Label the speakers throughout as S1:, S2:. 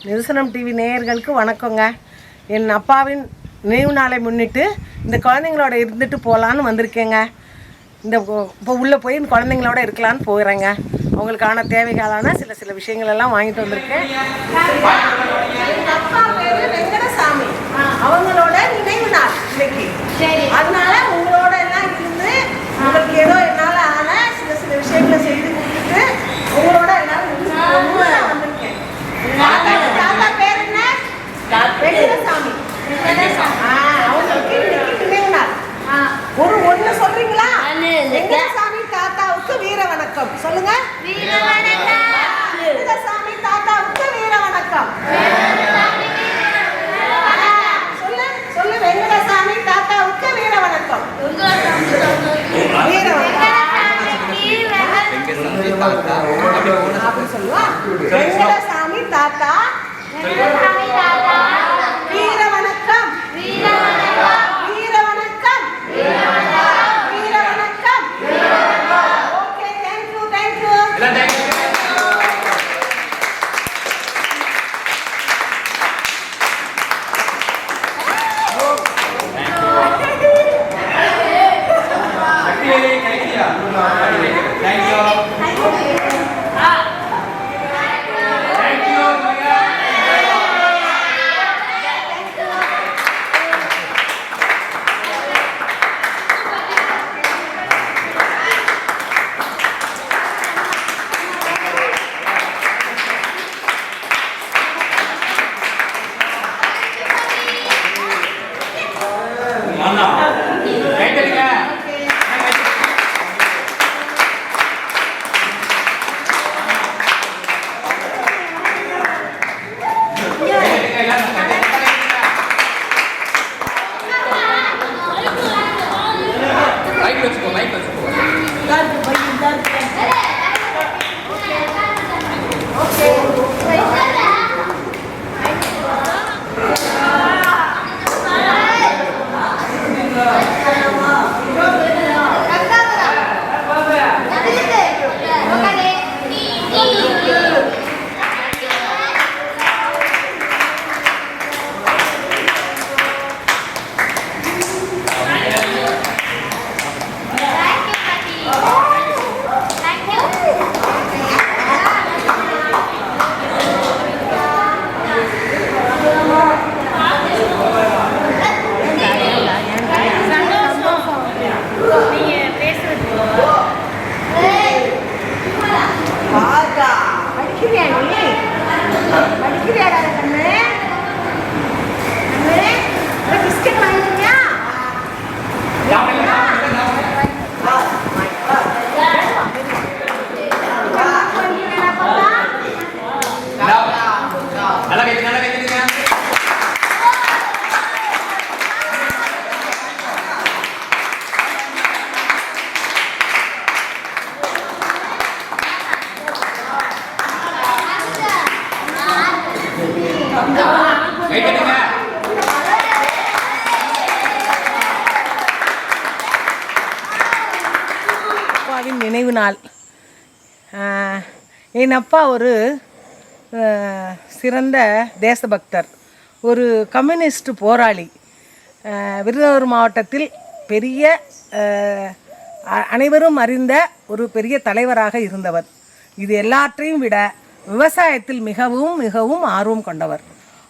S1: நிதர்சனம் டிவி நேயர்களுக்கு வணக்கங்க. என் அப்பாவின் நினைவு நாளை முன்னிட்டு இந்த குழந்தைங்களோட இருந்துட்டு போகலான்னு வந்திருக்கேங்க. இந்த இப்போ உள்ளே போய் இந்த குழந்தைங்களோட இருக்கலான்னு போகிறேங்க அவங்களுக்கான தேவைகளான சில சில விஷயங்கள் எல்லாம் வாங்கிட்டு வந்திருக்கேன் எங்க அப்பா பேரு வெங்கடசாமி அவங்களோட நினைவு நாள் இன்னைக்கு
S2: சரி
S1: அதனால உங்களோட எல்லாம் இருந்து உங்களுக்கு ஏதோ என்னால ஆன சில சில விஷயங்களை செய்து கொடுத்துட்டு உங்களோட எல்லாரும் இருந்து போகணும்னு நான் வந்திருக்கேன் தாத்தா பேர் என்ன வெங்கடசாமி ஆ, அவங்களுக்கு இன்னைக்கு நினைவு நாள்
S2: ஆ
S1: ஒரு ஒண்ணு சொல்றீங்களா
S2: ஒண்ணு.
S1: வெங்கடசாமி தாத்தாவுக்கு வீர வணக்கம் சொல்லுங்க
S2: வீர வணக்கம்
S1: வெங்கடசாமி தாத்தாவுக்கு வீர வணக்கம் சொல்லு சொல்லு வெங்கடசாமி தாத்தாவுக்கு வீர வணக்கம் வீர வணக்கம் அப்படி சொல்லுவா? வெங்கடசாமி தாத்தா.
S3: நல்லா கைது நல்லா கைதுங்க
S1: நினைவு நாள். என் அப்பா ஒரு சிறந்த தேசபக்தர். ஒரு கம்யூனிஸ்ட் போராளி விருதுநகர் மாவட்டத்தில் பெரிய அ- அனைவரும் அறிந்த ஒரு பெரிய தலைவராக இருந்தவர். இது எல்லாற்றையும் விட விவசாயத்தில் மிகவும் மிகவும் ஆர்வம் கொண்டவர்.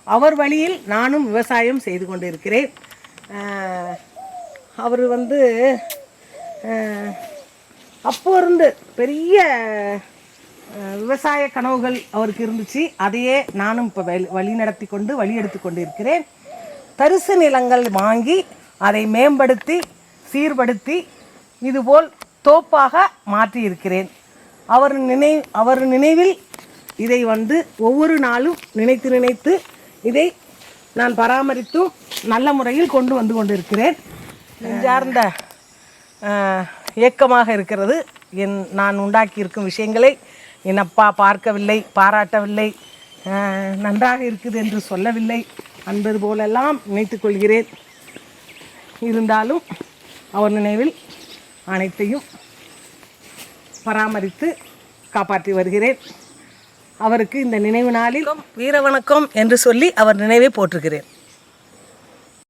S1: அவர் வழியில் நானும் விவசாயம் செய்து கொண்டிருக்கிறேன். அவர் வந்து அப்போ இருந்து பெரிய விவசாய கனவுகள் அவருக்கு இருந்துச்சு. அதையே நானும் இப்போ வழி வழி நடத்தி கொண்டு வழி எடுத்து கொண்டு இருக்கிறேன் தரிசு நிலங்கள் வாங்கி அதை மேம்படுத்தி சீர்படுத்தி இதுபோல் தோப்பாக மாற்றி இருக்கிறேன் அவர் நினை அவர் நினைவில் இதை வந்து ஒவ்வொரு நாளும் நினைத்து நினைத்து இதை நான் பராமரித்தும் நல்ல முறையில் கொண்டு வந்து கொண்டிருக்கிறேன். சார்ந்த ஆஹ், ஏக்கமாக இருக்கிறது. என் நான் உண்டாக்கியிருக்கும் விஷயங்களை என் அப்பா பார்க்கவில்லை பாராட்டவில்லை நன்றாக இருக்குது என்று சொல்லவில்லை. என்பது போலெல்லாம் நினைத்து கொள்கிறேன். இருந்தாலும் அவர் நினைவில் அனைத்தையும் பராமரித்து காப்பாற்றி வருகிறேன். அவருக்கு இந்த நினைவு நாளிலும் வீர வணக்கம் என்று சொல்லி அவர் நினைவை போற்றுகிறேன்.